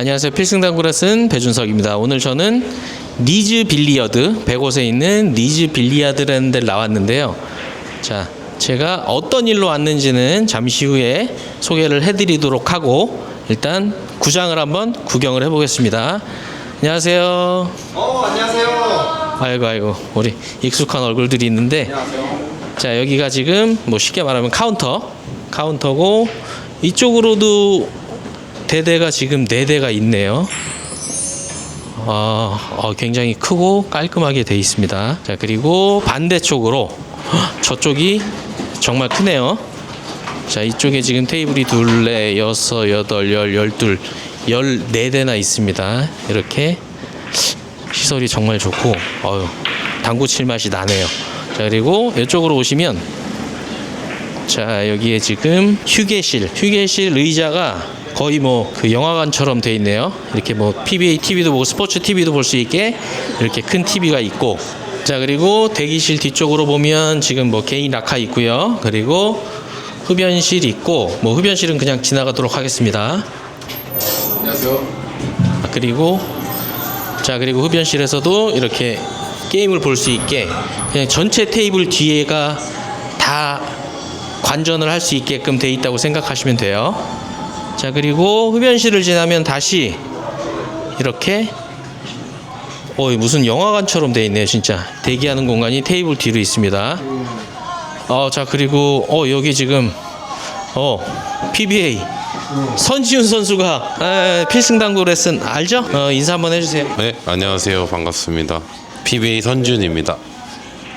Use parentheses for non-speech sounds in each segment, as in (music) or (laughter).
안녕하세요. 필승당구라 쓴 배준석입니다. 오늘 저는 니즈 빌리어드, 백옷에 있는 니즈 빌리아드라는 데를 나왔는데요. 자, 제가 어떤 일로 왔는지는 잠시 후에 소개를 해드리도록 하고 일단 구장을 한번 구경을 해보겠습니다. 안녕하세요. 어 안녕하세요. 아이고 아이고 우리 익숙한 얼굴들이 있는데 자 여기가 지금 뭐 쉽게 말하면 카운터 카운터고 이쪽으로도 대대가 지금 네 대가 있네요. 아, 어, 굉장히 크고 깔끔하게 돼 있습니다. 자 그리고 반대쪽으로 헉, 저쪽이 정말 크네요. 자 이쪽에 지금 테이블이 둘레 여섯 여덟 열 열둘 열네 대나 있습니다. 이렇게 시설이 정말 좋고 어유 당구 칠 맛이 나네요. 자 그리고 이쪽으로 오시면 자 여기에 지금 휴게실 휴게실 의자가 거의 뭐 그 영화관처럼 돼 있네요. 이렇게 뭐 PBA TV도 보고 스포츠 TV도 볼 수 있게 이렇게 큰 TV가 있고 자 그리고 대기실 뒤쪽으로 보면 지금 뭐 개인 라카 있고요. 그리고 흡연실 있고 뭐 흡연실은 그냥 지나가도록 하겠습니다. 안녕하세요. 아, 그리고 자 그리고 흡연실에서도 이렇게 게임을 볼 수 있게 그냥 전체 테이블 뒤에가 다 관전을 할 수 있게끔 돼 있다고 생각하시면 돼요. 자 그리고 흡연실을 지나면 다시 이렇게 어 무슨 영화관처럼 돼 있네요 진짜 대기하는 공간이 테이블 뒤로 있습니다. 어 자 그리고 어 여기 지금 어 PBA 선지훈 선수가 에, 필승 당구 레슨 알죠? 어, 인사 한번 해주세요. 네, 안녕하세요. 반갑습니다. PBA 선준입니다.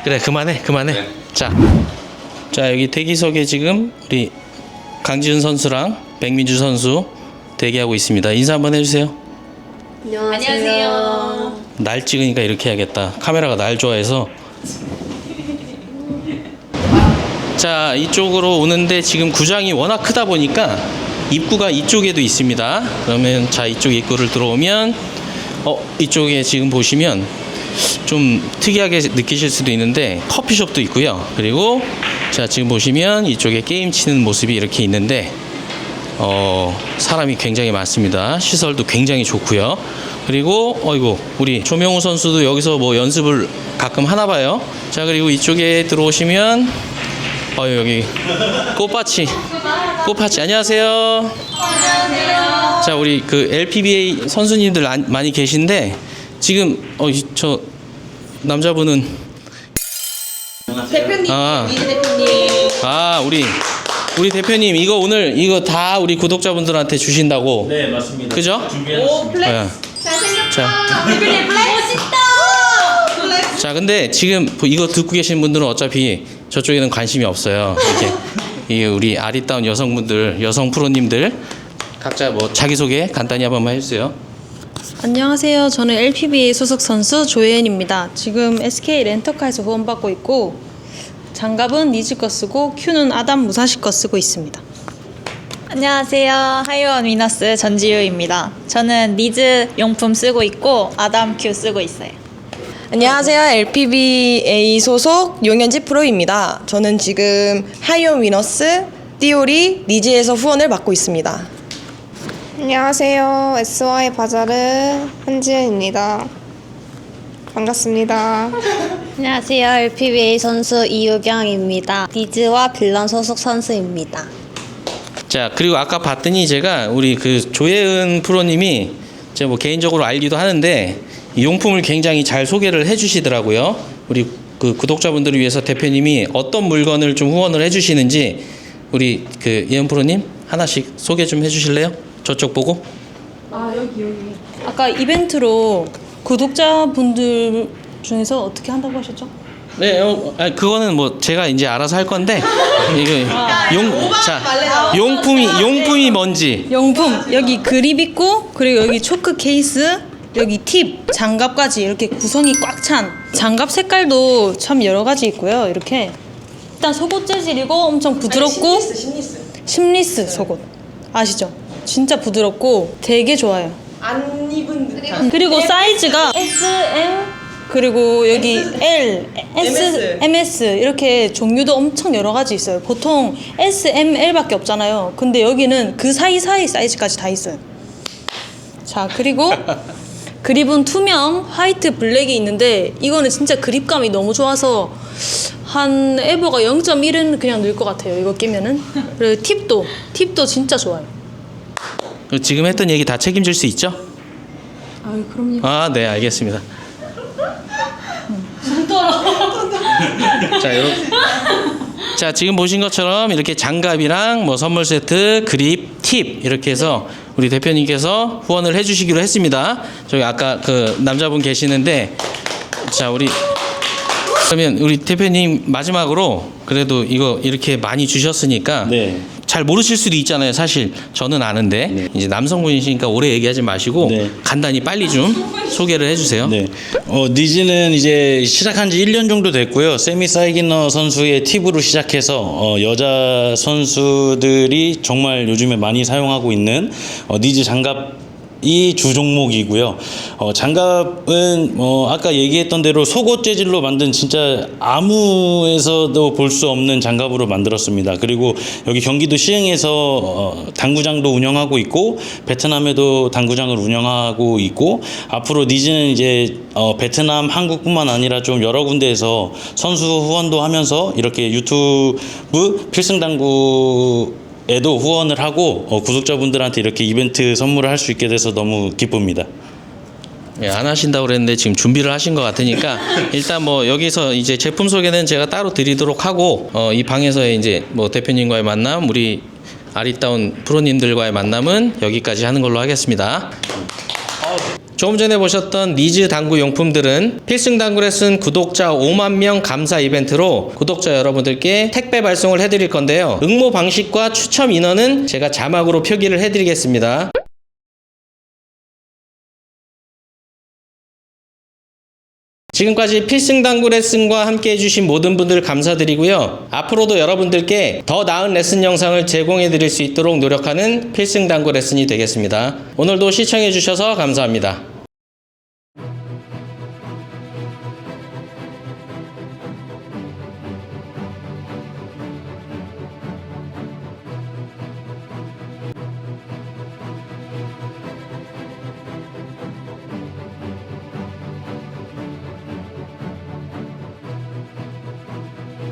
그래 그만해 그만해. 네. 자, 자 여기 대기석에 지금 우리 강지훈 선수랑 백민주 선수 대기하고 있습니다. 인사 한번 해주세요. 안녕하세요. 날 찍으니까 이렇게 해야겠다. 카메라가 날 좋아해서. 자, 이쪽으로 오는데 지금 구장이 워낙 크다 보니까 입구가 이쪽에도 있습니다. 그러면 자, 이쪽 입구를 들어오면 어, 이쪽에 지금 보시면 좀 특이하게 느끼실 수도 있는데 커피숍도 있고요. 그리고 자, 지금 보시면 이쪽에 게임 치는 모습이 이렇게 있는데 어, 사람이 굉장히 많습니다. 시설도 굉장히 좋고요. 그리고 어이구 우리 조명우 선수도 여기서 뭐 연습을 가끔 하나 봐요. 자 그리고 이쪽에 들어오시면 어 여기 꽃밭이 꽃밭이 안녕하세요. 안녕하세요. 자 우리 그 LPBA 선수님들 안- 많이 계신데 지금 어 저 남자분은 대표님, 아. 민 대표님. 아 우리 우리 대표님 이거 오늘 이거 다 우리 구독자분들한테 주신다고 네 맞습니다. 그죠? 오, 플렉스. 네. 잘생겼다. 자. 대표님, 플렉스. 멋있다. 플렉스. 자, 근데 지금 이거 듣고 계신 분들은 어차피 저쪽에는 관심이 없어요. 이렇게 이게 우리 아리따운 여성분들, 여성 프로님들 각자 뭐 자기 소개 간단히 한 번만 해주세요. 안녕하세요. 저는 LPBA 소속 선수 조혜연입니다. 지금 SK 렌터카에서 후원받고 있고 장갑은 니즈 거 쓰고 큐는 아담 무사시 거 쓰고 있습니다. 안녕하세요. 하이원 위너스 전지유입니다. 저는 니즈 용품 쓰고 있고 아담 큐 쓰고 있어요. 안녕하세요. LPBA 소속 용현지 프로입니다. 저는 지금 하이온 위너스 띠오리 리즈에서 후원을 맡고 있습니다. 안녕하세요. SY 바자르 한지은입니다. 반갑습니다. 안녕하세요. LPBA 선수 이유경입니다. 디즈와 빌런 소속 선수입니다. 자, 그리고 아까 봤더니 제가 우리 그 조혜은 프로님이 제가 뭐 개인적으로 알기도 하는데 이 용품을 굉장히 잘 소개를 해주시더라고요. 우리 그 구독자분들을 위해서 대표님이 어떤 물건을 좀 후원을 해주시는지 우리 그 예은 프로님 하나씩 소개 좀 해주실래요? 저쪽 보고. 아까 이벤트로 구독자분들 중에서 어떻게 한다고 하셨죠? 네, 어, 아, 그거는 뭐 제가 이제 알아서 할 건데 이거 용, 자, 용품이 용품이 뭔지 용품 여기 그립 있고 그리고 여기 초크 케이스 여기 팁 장갑까지 이렇게 구성이 꽉 찬 장갑 색깔도 참 여러 가지 있고요. 이렇게 일단 속옷 재질이고 엄청 부드럽고 심리스 속옷 아시죠? 진짜 부드럽고 되게 좋아요. 안 입은 듯한. 그리고 사이즈가 S, M 그리고 여기 L, S, MS. MS 이렇게 종류도 엄청 여러 가지 있어요. 보통 S, M, L밖에 없잖아요. 근데 여기는 그 사이 사이 사이즈까지 다 있어요. 자 그리고 (laughs) 그립은 투명 화이트 블랙이 있는데 이거는 진짜 그립감이 너무 좋아서 한 에버가 0.1은 그냥 늘 것 같아요 이거 끼면은 그리고 팁도 팁도 진짜 좋아요 지금 했던 얘기 다 책임질 수 있죠? 아 그럼요 아, 네, 알겠습니다. 자, 요, 자, 지금 보신 것처럼 이렇게 장갑이랑 뭐 선물 세트, 그립, 팁 이렇게 해서 우리 대표님께서 후원을 해주시기로 했습니다. 저기 아까 그 남자분 계시는데, 자, 우리 그러면 우리 대표님 마지막으로 그래도 이거 이렇게 많이 주셨으니까 네. 잘 모르실 수도 있잖아요. 사실 저는 아는데 네. 이제 남성분이시니까 오래 얘기하지 마시고 네. 간단히 빨리 좀 소개를 해주세요. 네. 어, 니즈는 이제 시작한 지 1년 정도 됐고요. 세미 사이기너 선수의 팁으로 시작해서 어, 여자 선수들이 정말 요즘에 많이 사용하고 있는 어, 니즈 장갑 이 주 종목이고요. 어, 장갑은 뭐 아까 얘기했던 대로 속옷 재질로 만든 진짜 아무에서도 볼 수 없는 장갑으로 만들었습니다. 그리고 여기 경기도 시흥에서 어, 당구장도 운영하고 있고 베트남에도 당구장을 운영하고 있고 앞으로 니즈는 이제 어, 베트남, 한국뿐만 아니라 좀 여러 군데에서 선수 후원도 하면서 이렇게 유튜브 필승 당구 에도 후원을 하고 어, 구독자분들한테 이렇게 이벤트 선물을 할 수 있게 돼서 너무 기쁩니다. 예, 안 하신다고 그랬는데 지금 준비를 하신 것 같으니까 (laughs) 일단 뭐 여기서 이제 제품 소개는 제가 따로 드리도록 하고 어, 이 방에서의 이제 뭐 대표님과의 만남 우리 아리따운 프로님들과의 만남은 여기까지 하는 걸로 하겠습니다. 조금 전에 보셨던 니즈 당구 용품들은 필승 당구 레슨 구독자 5만 명 감사 이벤트로 구독자 여러분들께 택배 발송을 해드릴 건데요. 응모 방식과 추첨 인원은 제가 자막으로 표기를 해드리겠습니다. 지금까지 필승 당구 레슨과 함께 해주신 모든 분들 감사드리고요. 앞으로도 여러분들께 더 나은 레슨 영상을 제공해 드릴 수 있도록 노력하는 필승 당구 레슨이 되겠습니다. 오늘도 시청해 주셔서 감사합니다.